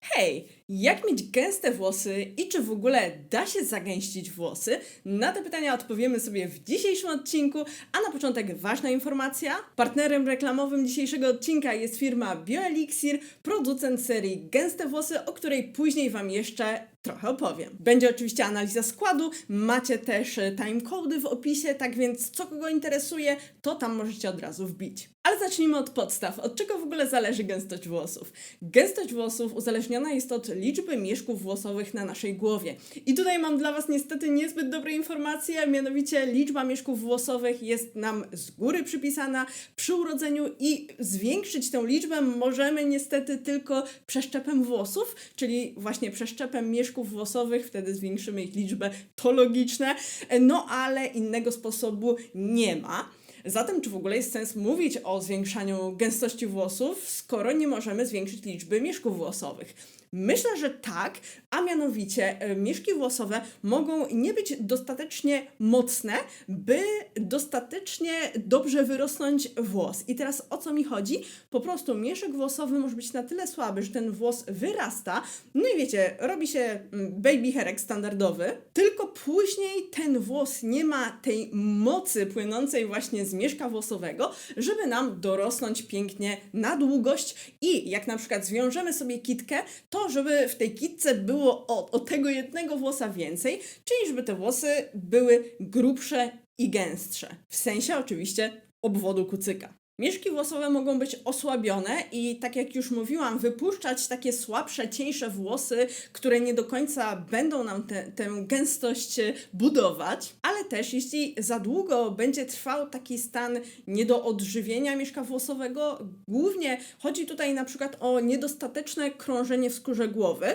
Hej, jak mieć gęste włosy i czy w ogóle da się zagęścić włosy? Na te pytania odpowiemy sobie w dzisiejszym odcinku, a na początek ważna informacja. Partnerem reklamowym dzisiejszego odcinka jest firma BioElixir, producent serii Gęste Włosy, o której później Wam jeszcze trochę opowiem. Będzie oczywiście analiza składu, macie też e, timecody w opisie, tak więc co kogo interesuje, to tam możecie od razu wbić. Ale zacznijmy od podstaw. Od czego w ogóle zależy gęstość włosów? Gęstość włosów uzależniona jest od liczby mieszków włosowych na naszej głowie. I tutaj mam dla Was niestety niezbyt dobre informacje, mianowicie liczba mieszków włosowych jest nam z góry przypisana przy urodzeniu i zwiększyć tę liczbę możemy niestety tylko przeszczepem włosów, czyli właśnie przeszczepem mieszków włosowych, wtedy zwiększymy ich liczbę, to logiczne, no ale innego sposobu nie ma. Zatem, czy w ogóle jest sens mówić o zwiększaniu gęstości włosów, skoro nie możemy zwiększyć liczby mieszków włosowych? Myślę, że tak, a mianowicie e, mieszki włosowe mogą nie być dostatecznie mocne, by dostatecznie dobrze wyrosnąć włos. I teraz o co mi chodzi? Po prostu mieszek włosowy może być na tyle słaby, że ten włos wyrasta, no i wiecie, robi się mm, baby hairek standardowy, tylko później ten włos nie ma tej mocy płynącej właśnie z mieszka włosowego, żeby nam dorosnąć pięknie na długość i jak na przykład zwiążemy sobie kitkę, to żeby w tej kitce było o, o tego jednego włosa więcej, czyli żeby te włosy były grubsze i gęstsze. W sensie oczywiście obwodu kucyka. Mieszki włosowe mogą być osłabione i tak jak już mówiłam, wypuszczać takie słabsze, cieńsze włosy, które nie do końca będą nam te, tę gęstość budować, ale też jeśli za długo będzie trwał taki stan niedoodżywienia mieszka włosowego, głównie chodzi tutaj na przykład o niedostateczne krążenie w skórze głowy,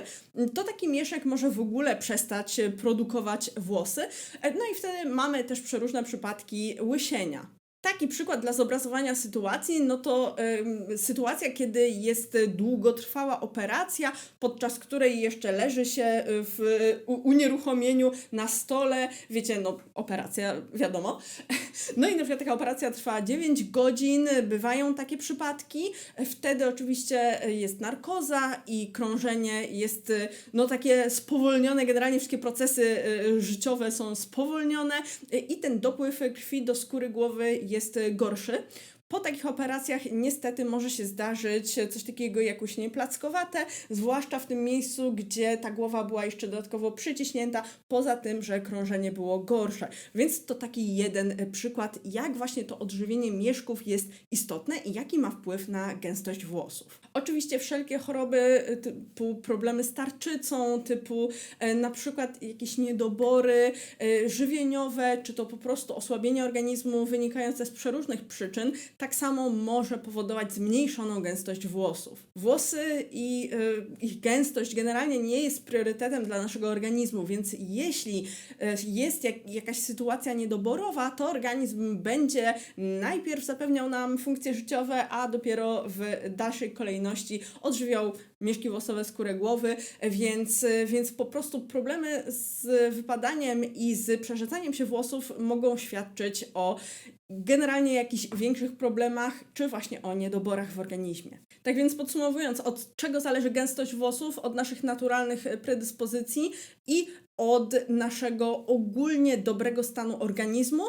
to taki mieszek może w ogóle przestać produkować włosy. No i wtedy mamy też przeróżne przypadki łysienia. Taki przykład dla zobrazowania sytuacji, no to ym, sytuacja, kiedy jest długotrwała operacja, podczas której jeszcze leży się w unieruchomieniu na stole, wiecie, no operacja, wiadomo. No i na przykład taka operacja trwa 9 godzin, bywają takie przypadki. Wtedy oczywiście jest narkoza i krążenie jest no takie spowolnione, generalnie wszystkie procesy życiowe są spowolnione i ten dopływ krwi do skóry głowy jest jest gorszy. Po takich operacjach niestety może się zdarzyć coś takiego jak uśnienie plackowate, zwłaszcza w tym miejscu, gdzie ta głowa była jeszcze dodatkowo przyciśnięta, poza tym, że krążenie było gorsze. Więc to taki jeden przykład, jak właśnie to odżywienie mieszków jest istotne i jaki ma wpływ na gęstość włosów. Oczywiście wszelkie choroby typu problemy z tarczycą, typu e, na przykład jakieś niedobory e, żywieniowe, czy to po prostu osłabienie organizmu wynikające z przeróżnych przyczyn, tak samo może powodować zmniejszoną gęstość włosów. Włosy i y, ich gęstość generalnie nie jest priorytetem dla naszego organizmu, więc jeśli y, jest jak, jakaś sytuacja niedoborowa, to organizm będzie najpierw zapewniał nam funkcje życiowe, a dopiero w dalszej kolejności odżywiał mieszki włosowe, skórę głowy, więc, więc po prostu problemy z wypadaniem i z przerzucaniem się włosów mogą świadczyć o generalnie jakichś większych problemach, czy właśnie o niedoborach w organizmie. Tak więc podsumowując, od czego zależy gęstość włosów? Od naszych naturalnych predyspozycji i od naszego ogólnie dobrego stanu organizmu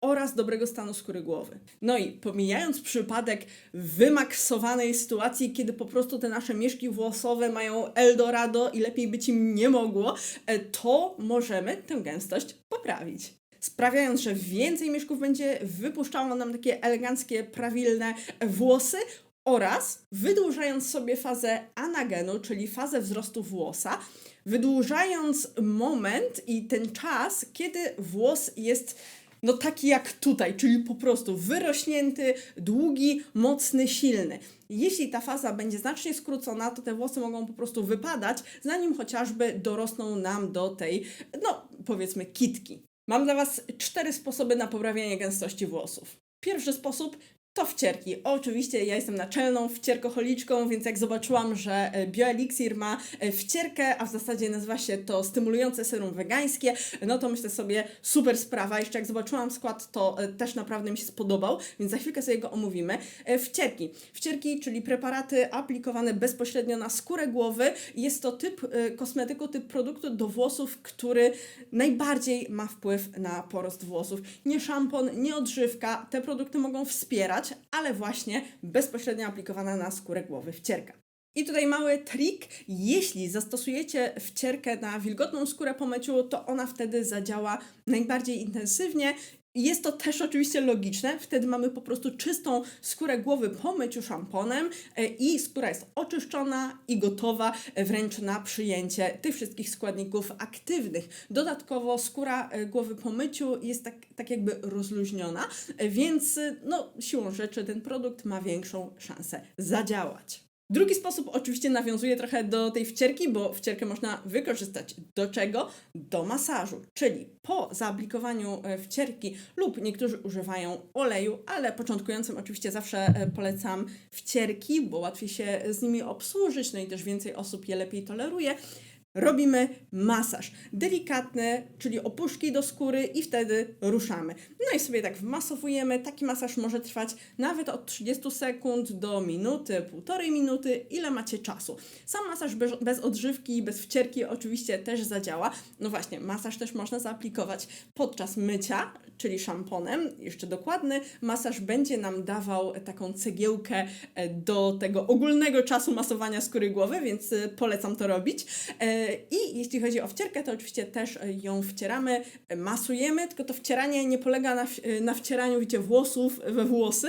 oraz dobrego stanu skóry głowy. No i pomijając przypadek wymaksowanej sytuacji, kiedy po prostu te nasze mieszki włosowe mają Eldorado i lepiej być im nie mogło, e, to możemy tę gęstość poprawić sprawiając, że więcej mieszków będzie wypuszczało nam takie eleganckie, prawilne włosy oraz wydłużając sobie fazę anagenu, czyli fazę wzrostu włosa, wydłużając moment i ten czas, kiedy włos jest no taki jak tutaj, czyli po prostu wyrośnięty, długi, mocny, silny. Jeśli ta faza będzie znacznie skrócona, to te włosy mogą po prostu wypadać, zanim chociażby dorosną nam do tej, no powiedzmy, kitki. Mam dla Was cztery sposoby na poprawianie gęstości włosów. Pierwszy sposób to wcierki. Oczywiście ja jestem naczelną wcierkoholiczką, więc jak zobaczyłam, że e, BioElixir ma e, wcierkę, a w zasadzie nazywa się to stymulujące serum wegańskie, no to myślę sobie super sprawa. Jeszcze jak zobaczyłam skład, to e, też naprawdę mi się spodobał, więc za chwilkę sobie go omówimy. Wcierki. Wcierki, czyli preparaty aplikowane bezpośrednio na skórę głowy. Jest to typ kosmetyku, typ produktu do włosów, który najbardziej ma wpływ na porost włosów. Nie szampon, nie odżywka. Te produkty mogą wspierać, ale właśnie bezpośrednio aplikowana na skórę głowy wcierka. I tutaj mały trik. Jeśli zastosujecie wcierkę na wilgotną skórę po myciu, to ona wtedy zadziała najbardziej intensywnie. Jest to też oczywiście logiczne, wtedy mamy po prostu czystą skórę głowy po myciu szamponem e, i skóra jest oczyszczona i gotowa e, wręcz na przyjęcie tych wszystkich składników aktywnych. Dodatkowo skóra e, głowy po myciu jest tak, tak jakby rozluźniona, więc no, siłą rzeczy ten produkt ma większą szansę zadziałać. Drugi sposób oczywiście nawiązuje trochę do tej wcierki, bo wcierkę można wykorzystać do czego? Do masażu, czyli po zaaplikowaniu e, wcierki lub niektórzy używają oleju, ale początkującym oczywiście zawsze e, polecam wcierki, bo łatwiej się z nimi obsłużyć, no i też więcej osób je lepiej toleruje. Robimy masaż delikatny, czyli opuszki do skóry i wtedy ruszamy. No i sobie tak wmasowujemy. Taki masaż może trwać nawet od 30 sekund do minuty, półtorej minuty, ile macie czasu. Sam masaż bez, bez odżywki, bez wcierki oczywiście też zadziała. No właśnie, masaż też można zaaplikować podczas mycia, czyli szamponem. Jeszcze dokładny masaż będzie nam dawał taką cegiełkę e, do tego ogólnego czasu masowania skóry głowy, więc e, polecam to robić. I jeśli chodzi o wcierkę, to oczywiście też ją wcieramy, masujemy, tylko to wcieranie nie polega na, na wcieraniu, wiecie, włosów we włosy,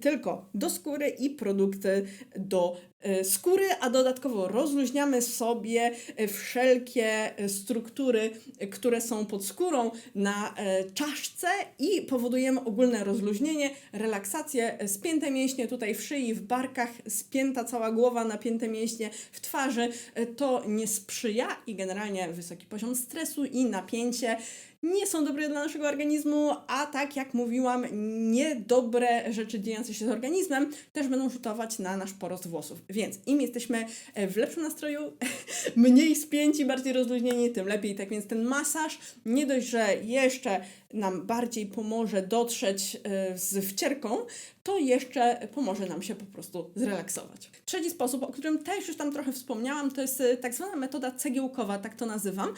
tylko do skóry i produkty do skóry, a dodatkowo rozluźniamy sobie e, wszelkie e, struktury, e, które są pod skórą na e, czaszce i powodujemy ogólne rozluźnienie, relaksację, e, spięte mięśnie tutaj w szyi, w barkach, spięta cała głowa, napięte mięśnie w twarzy. E, To nie sprzyja i generalnie wysoki poziom stresu i napięcie nie są dobre dla naszego organizmu, a tak jak mówiłam, niedobre rzeczy dziejące się z organizmem też będą rzutować na nasz porost włosów. Więc im jesteśmy e, w lepszym nastroju, mniej spięci, bardziej rozluźnieni, tym lepiej. Tak więc ten masaż nie dość, że jeszcze nam bardziej pomoże dotrzeć e, z wcierką, to jeszcze pomoże nam się po prostu zrelaksować. Trzeci sposób, o którym też już tam trochę wspomniałam, to jest e, tak zwana metoda cegiełkowa, tak to nazywam,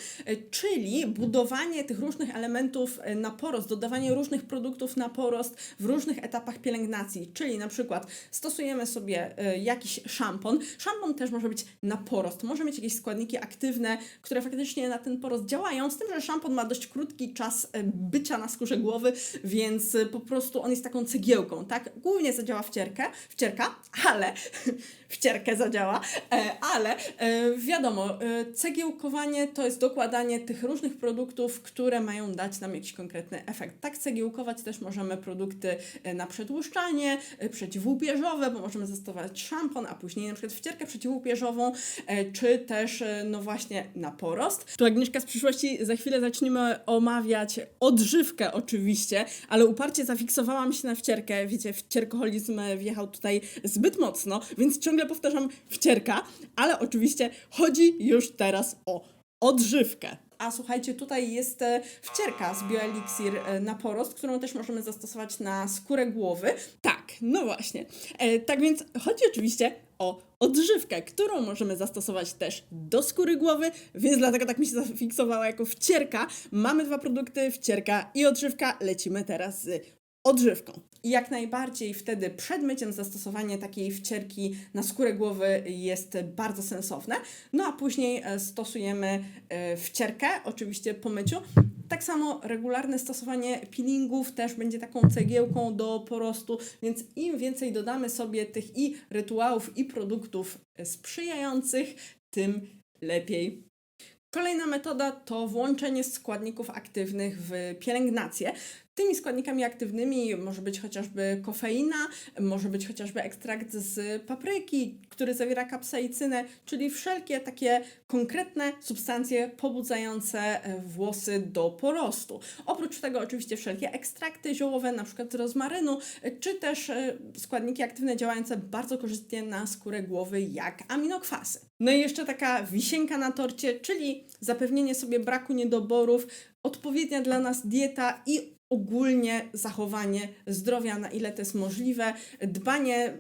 czyli budowanie tych różnych elementów e, na porost, dodawanie różnych produktów na porost w różnych etapach pielęgnacji, czyli na przykład stosujemy sobie e, jakiś szampon. Szampon też może być na porost, może mieć jakieś składniki aktywne, które faktycznie na ten porost działają, z tym, że szampon ma dość krótki czas e, bycia na skórze głowy, więc po prostu on jest taką cegiełką, tak? Głównie zadziała wcierkę, wcierka, ale wcierkę zadziała, e, ale e, wiadomo, e, cegiełkowanie to jest dokładanie tych różnych produktów, które mają dać nam jakiś konkretny efekt. Tak cegiełkować też możemy produkty na przetłuszczanie, przeciwłupieżowe, bo możemy zastosować szampon, a później na przykład wcierkę przeciwłupieżową, czy też no właśnie na porost. Tu Agnieszka z przyszłości, za chwilę zaczniemy omawiać odżywkę oczywiście, ale uparcie zafiksowałam się na wcierkę, wiecie, wcierkoholizm wjechał tutaj zbyt mocno, więc ciągle powtarzam wcierka, ale oczywiście chodzi już teraz o odżywkę. A słuchajcie, tutaj jest e, wcierka z BioElixir e, na porost, którą też możemy zastosować na skórę głowy. Tak, no właśnie. E, tak więc chodzi oczywiście o odżywkę, którą możemy zastosować też do skóry głowy, więc dlatego tak mi się zafiksowała jako wcierka. Mamy dwa produkty, wcierka i odżywka. Lecimy teraz z odżywką. I jak najbardziej wtedy przed myciem zastosowanie takiej wcierki na skórę głowy jest bardzo sensowne. No a później e, stosujemy e, wcierkę, oczywiście po myciu. Tak samo regularne stosowanie peelingów też będzie taką cegiełką do porostu, więc im więcej dodamy sobie tych i rytuałów, i produktów e, sprzyjających, tym lepiej. Kolejna metoda to włączenie składników aktywnych w pielęgnację. Tymi składnikami aktywnymi może być chociażby kofeina, może być chociażby ekstrakt z papryki, który zawiera kapsaicynę, czyli wszelkie takie konkretne substancje pobudzające e, włosy do porostu. Oprócz tego oczywiście wszelkie ekstrakty ziołowe, na przykład z rozmarynu, e, czy też e, składniki aktywne działające bardzo korzystnie na skórę głowy, jak aminokwasy. No i jeszcze taka wisienka na torcie, czyli zapewnienie sobie braku niedoborów, odpowiednia dla nas dieta i ogólnie zachowanie zdrowia, na ile to jest możliwe, dbanie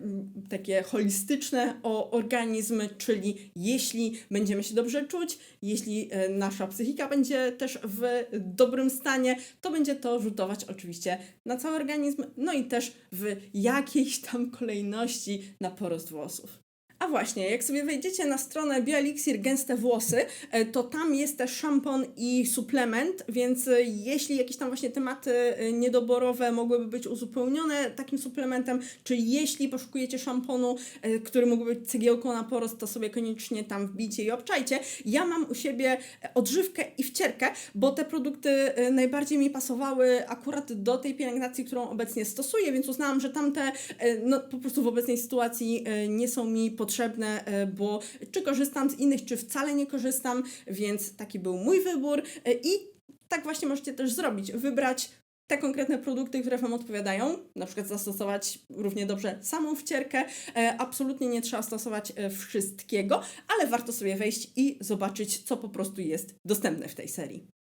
takie holistyczne o organizm, czyli jeśli będziemy się dobrze czuć, jeśli e, nasza psychika będzie też w dobrym stanie, to będzie to rzutować oczywiście na cały organizm, no i też w jakiejś tam kolejności na porost włosów. A właśnie, jak sobie wejdziecie na stronę Bioelixir Gęste Włosy, e, to tam jest też szampon i suplement, więc e, jeśli jakieś tam właśnie tematy e, niedoborowe mogłyby być uzupełnione takim suplementem, czy jeśli poszukujecie szamponu, który mógłby być cegiełką na porost, to sobie koniecznie tam wbijcie i obczajcie. Ja mam u siebie odżywkę i wcierkę, bo te produkty najbardziej mi pasowały akurat do tej pielęgnacji, którą obecnie stosuję, więc uznałam, że tamte no, po prostu w obecnej sytuacji nie są mi potrzebne potrzebne, e, bo czy korzystam z innych, czy wcale nie korzystam, więc taki był mój wybór e, i tak właśnie możecie też zrobić. Wybrać te konkretne produkty, które Wam odpowiadają, na przykład zastosować równie dobrze samą wcierkę. E, absolutnie nie trzeba stosować wszystkiego, ale warto sobie wejść i zobaczyć, co po prostu jest dostępne w tej serii.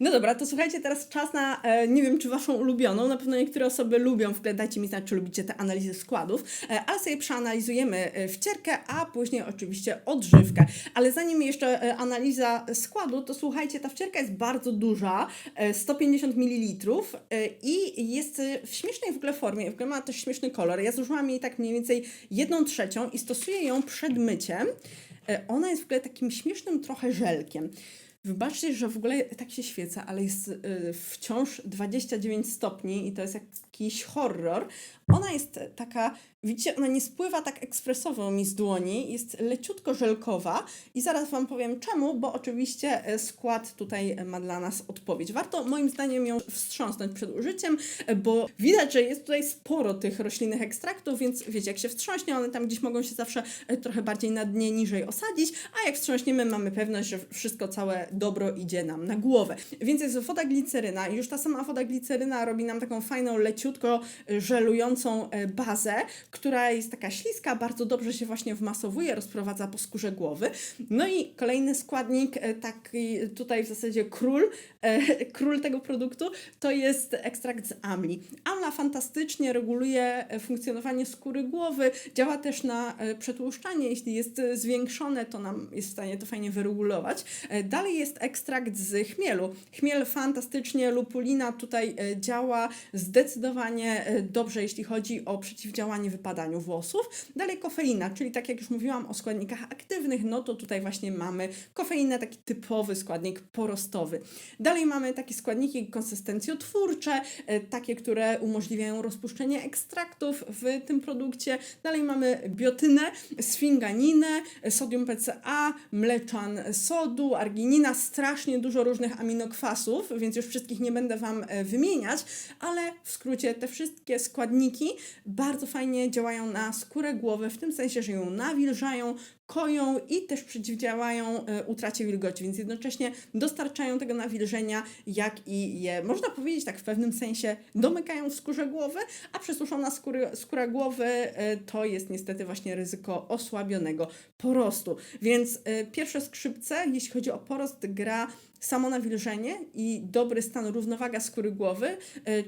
No dobra, to słuchajcie, teraz czas na, e, nie wiem czy waszą ulubioną, na pewno niektóre osoby lubią, dajcie mi znać, czy lubicie te analizy składów, e, ale sobie przeanalizujemy e, wcierkę, a później oczywiście odżywkę. Ale zanim jeszcze e, analiza składu, to słuchajcie, ta wcierka jest bardzo duża, e, 150 ml e, i jest w śmiesznej w ogóle formie, w ogóle ma też śmieszny kolor. Ja zużyłam jej tak mniej więcej jedną trzecią i stosuję ją przed myciem. E, Ona jest w ogóle takim śmiesznym trochę żelkiem. Wybaczcie, że w ogóle tak się świeca, ale jest y, wciąż 29 stopni i to jest jakiś horror. Ona jest taka, widzicie, ona nie spływa tak ekspresowo mi z dłoni, jest leciutko żelkowa i zaraz Wam powiem czemu, bo oczywiście e, skład tutaj ma dla nas odpowiedź. Warto moim zdaniem ją wstrząsnąć przed użyciem, e, bo widać, że jest tutaj sporo tych roślinnych ekstraktów, więc wiecie, jak się wstrząśnie, one tam gdzieś mogą się zawsze e, trochę bardziej na dnie, niżej osadzić, a jak wstrząśniemy, mamy pewność, że wszystko całe dobro idzie nam na głowę. Więc jest woda gliceryna i już ta sama woda gliceryna robi nam taką fajną, leciutko żelującą bazę, która jest taka śliska, bardzo dobrze się właśnie wmasowuje, rozprowadza po skórze głowy. No i kolejny składnik, taki tutaj w zasadzie król, król tego produktu, to jest ekstrakt z amli. Amla fantastycznie reguluje funkcjonowanie skóry głowy, działa też na przetłuszczanie, jeśli jest zwiększone, to nam jest w stanie to fajnie wyregulować. Dalej jest ekstrakt z chmielu. Chmiel fantastycznie, lupulina tutaj działa zdecydowanie dobrze, jeśli chodzi o przeciwdziałanie wypadaniu włosów. Dalej kofeina, czyli tak jak już mówiłam o składnikach aktywnych, no to tutaj właśnie mamy kofeinę, taki typowy składnik porostowy. Dalej mamy takie składniki konsystencjotwórcze, takie, które umożliwiają rozpuszczenie ekstraktów w tym produkcie. Dalej mamy biotynę, sfinganinę, sodium PCA, mleczan sodu, arginina, strasznie dużo różnych aminokwasów, więc już wszystkich nie będę Wam wymieniać, ale w skrócie te wszystkie składniki bardzo fajnie działają na skórę głowy, w tym sensie, że ją nawilżają, koją i też przeciwdziałają e, utracie wilgoci, więc jednocześnie dostarczają tego nawilżenia, jak i je, można powiedzieć tak w pewnym sensie, domykają w skórze głowy, a przesuszona skóry, skóra głowy e, to jest niestety właśnie ryzyko osłabionego porostu. Więc e, pierwsze skrzypce, jeśli chodzi o porost, gra samo nawilżenie i dobry stan równowaga skóry głowy,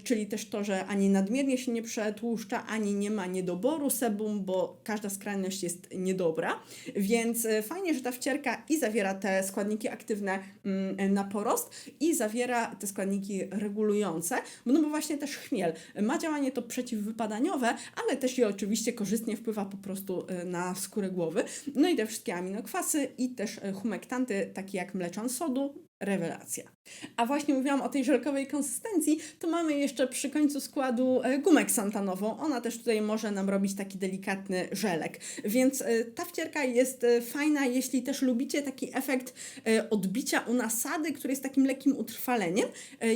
czyli też to, że ani nadmiernie się nie przetłuszcza, ani nie ma niedoboru sebum, bo każda skrajność jest niedobra. Więc e, fajnie, że ta wcierka i zawiera te składniki aktywne mm, na porost i zawiera te składniki regulujące, no bo właśnie też chmiel ma działanie to przeciwwypadaniowe, ale też i oczywiście korzystnie wpływa po prostu e, na skórę głowy. No i te wszystkie aminokwasy i też e, humektanty, takie jak mleczan sodu, rewelacja. A właśnie mówiłam o tej żelkowej konsystencji, to mamy jeszcze przy końcu składu e, gumę ksantanową. Ona też tutaj może nam robić taki delikatny żelek. Więc e, ta wcierka jest e, fajna, jeśli też lubicie taki efekt odbicia u nasady, który jest takim lekkim utrwaleniem.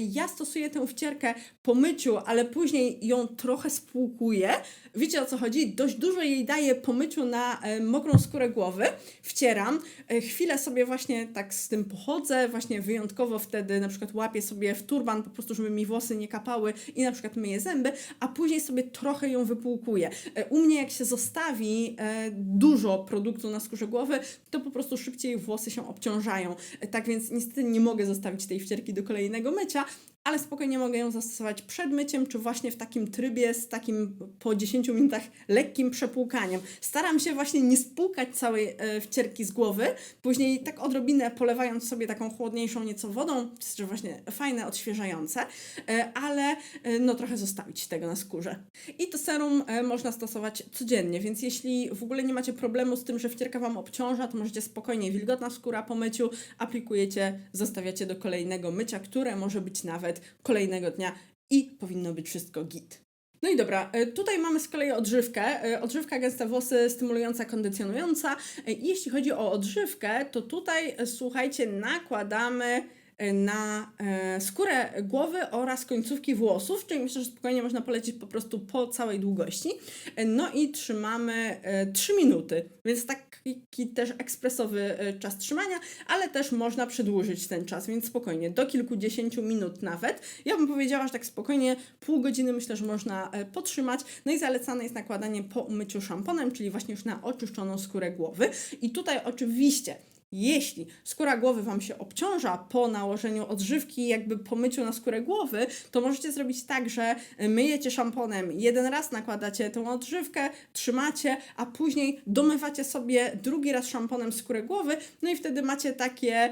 Ja stosuję tę wcierkę po myciu, ale później ją trochę spłukuję. Wiecie o co chodzi? Dość dużo jej daję po myciu na mokrą skórę głowy. Wcieram. Chwilę sobie właśnie tak z tym pochodzę, właśnie wyjątkowo wtedy na przykład łapię sobie w turban po prostu, żeby mi włosy nie kapały i na przykład myję zęby, a później sobie trochę ją wypłukuję. E, U mnie jak się zostawi e, dużo produktu na skórze głowy, to po prostu szybciej włosy się obciążają. E, Tak więc niestety nie mogę zostawić tej wcierki do kolejnego mycia, ale spokojnie mogę ją zastosować przed myciem, czy właśnie w takim trybie z takim po 10 minutach lekkim przepłukaniem. Staram się właśnie nie spłukać całej e, wcierki z głowy, później tak odrobinę polewając sobie taką chłodniejszą nieco wodą, jest właśnie fajne, odświeżające, e, ale e, no trochę zostawić tego na skórze. I to serum można stosować codziennie, więc jeśli w ogóle nie macie problemu z tym, że wcierka Wam obciąża, to możecie spokojnie, wilgotna skóra po myciu, aplikujecie, zostawiacie do kolejnego mycia, które może być nawet kolejnego dnia i powinno być wszystko git. No i dobra, e, tutaj mamy z kolei odżywkę. E, Odżywka gęste włosy, stymulująca, kondycjonująca. E, jeśli chodzi o odżywkę, to tutaj słuchajcie, nakładamy na e, skórę głowy oraz końcówki włosów, czyli myślę, że spokojnie można polecieć po prostu po całej długości. E, No i trzymamy e, 3 minuty, więc taki też ekspresowy e, czas trzymania, ale też można przedłużyć ten czas, więc spokojnie, do kilkudziesięciu minut nawet. Ja bym powiedziała, że tak spokojnie pół godziny myślę, że można e, potrzymać. No i zalecane jest nakładanie po umyciu szamponem, czyli właśnie już na oczyszczoną skórę głowy. I tutaj oczywiście jeśli skóra głowy Wam się obciąża po nałożeniu odżywki, jakby po myciu na skórę głowy, to możecie zrobić tak, że myjecie szamponem, jeden raz nakładacie tę odżywkę, trzymacie, a później domywacie sobie drugi raz szamponem skórę głowy, no i wtedy macie takie e,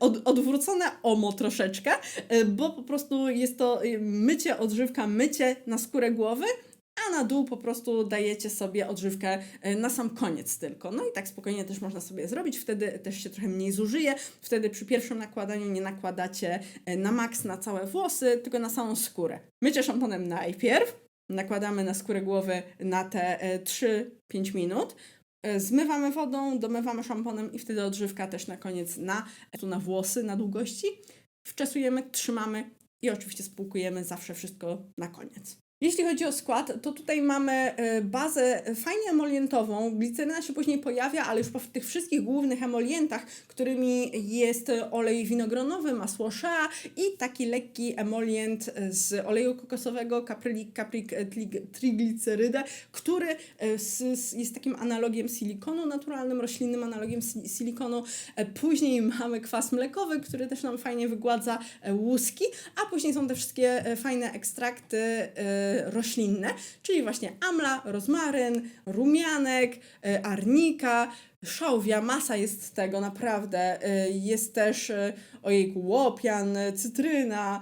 od, odwrócone omo troszeczkę, e, bo po prostu jest to e, mycie, odżywka, mycie na skórę głowy, a na dół po prostu dajecie sobie odżywkę e, na sam koniec tylko. No i tak spokojnie też można sobie zrobić, wtedy też się trochę mniej zużyje, wtedy przy pierwszym nakładaniu nie nakładacie e, na maks na całe włosy, tylko na samą skórę. Mycie szamponem najpierw, nakładamy na skórę głowy na te e, 3-5 minut, e, zmywamy wodą, domywamy szamponem i wtedy odżywka też na koniec na, tu na włosy, na długości. Wczesujemy, trzymamy i oczywiście spłukujemy zawsze wszystko na koniec. Jeśli chodzi o skład, to tutaj mamy e, bazę fajnie emolientową. Gliceryna się później pojawia, ale już po tych wszystkich głównych emolientach, którymi jest olej winogronowy, masło shea i taki lekki emolient z oleju kokosowego, kaprylik, kaprik, e, triglicerydę, który e, jest takim analogiem silikonu, naturalnym, roślinnym analogiem si- silikonu. E, Później mamy kwas mlekowy, który też nam fajnie wygładza e, łuski, a później są te wszystkie e, fajne ekstrakty e, roślinne, czyli właśnie amla, rozmaryn, rumianek, e, arnika, szałwia, masa jest tego naprawdę. E, Jest też ojejku, łopian, cytryna,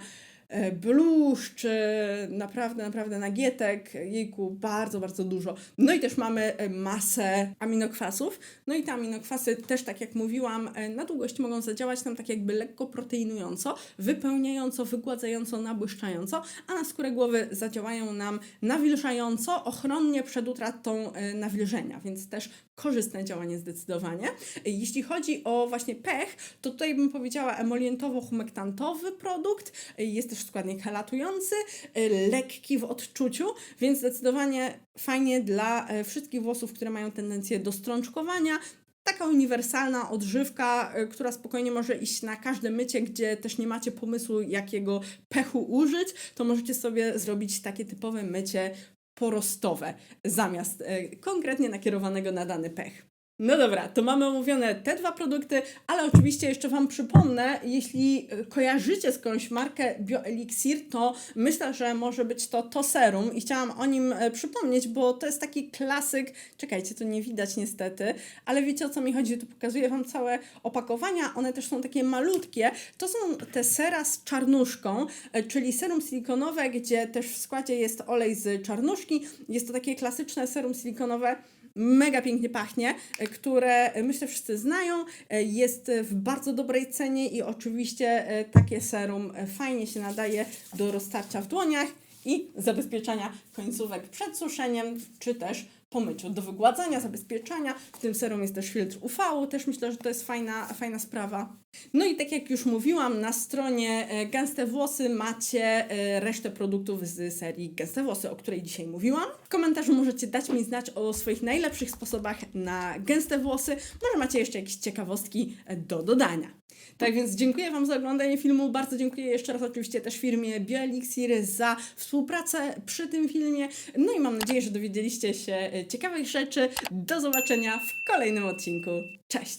bluszcz, e, naprawdę, naprawdę nagietek, jejku, bardzo, bardzo dużo. No i też mamy e, masę aminokwasów, no i te aminokwasy też, tak jak mówiłam, e, na długość mogą zadziałać nam tak jakby lekko proteinująco, wypełniająco, wygładzająco, nabłyszczająco, a na skórę głowy zadziałają nam nawilżająco, ochronnie przed utratą nawilżenia, więc też korzystne działanie zdecydowanie. Jeśli chodzi o właśnie pech, to tutaj bym powiedziała emolientowo-humektantowy produkt, jest też składnik helatujący, e, lekki w odczuciu, więc zdecydowanie fajnie dla e, wszystkich włosów, które mają tendencję do strączkowania, taka uniwersalna odżywka, y, która spokojnie może iść na każde mycie, gdzie też nie macie pomysłu, jakiego pechu użyć, to możecie sobie zrobić takie typowe mycie porostowe zamiast y, konkretnie nakierowanego na dany pech. No dobra, to mamy omówione te dwa produkty, ale oczywiście jeszcze Wam przypomnę, jeśli kojarzycie skądś markę BioElixir, to myślę, że może być to to serum i chciałam o nim e, przypomnieć, bo to jest taki klasyk, czekajcie, to nie widać niestety, ale wiecie o co mi chodzi, tu pokazuję Wam całe opakowania, one też są takie malutkie, to są te sera z czarnuszką, e, czyli serum silikonowe, gdzie też w składzie jest olej z czarnuszki, jest to takie klasyczne serum silikonowe, mega pięknie pachnie, e, które e, myślę wszyscy znają. E, Jest w bardzo dobrej cenie i oczywiście takie serum fajnie się nadaje do roztarcia w dłoniach i zabezpieczania końcówek przed suszeniem, czy też po myciu, do wygładzania, zabezpieczania. W tym serum jest też filtr UV, też myślę, że to jest fajna, fajna sprawa. No i tak jak już mówiłam, na stronie e, Gęste Włosy macie e, resztę produktów z serii Gęste Włosy, o której dzisiaj mówiłam. W komentarzu możecie dać mi znać o swoich najlepszych sposobach na gęste włosy. Może macie jeszcze jakieś ciekawostki e, do dodania. Tak więc dziękuję Wam za oglądanie filmu. Bardzo dziękuję jeszcze raz oczywiście też firmie BioElixir za współpracę przy tym filmie. No i mam nadzieję, że dowiedzieliście się ciekawych rzeczy. Do zobaczenia w kolejnym odcinku. Cześć!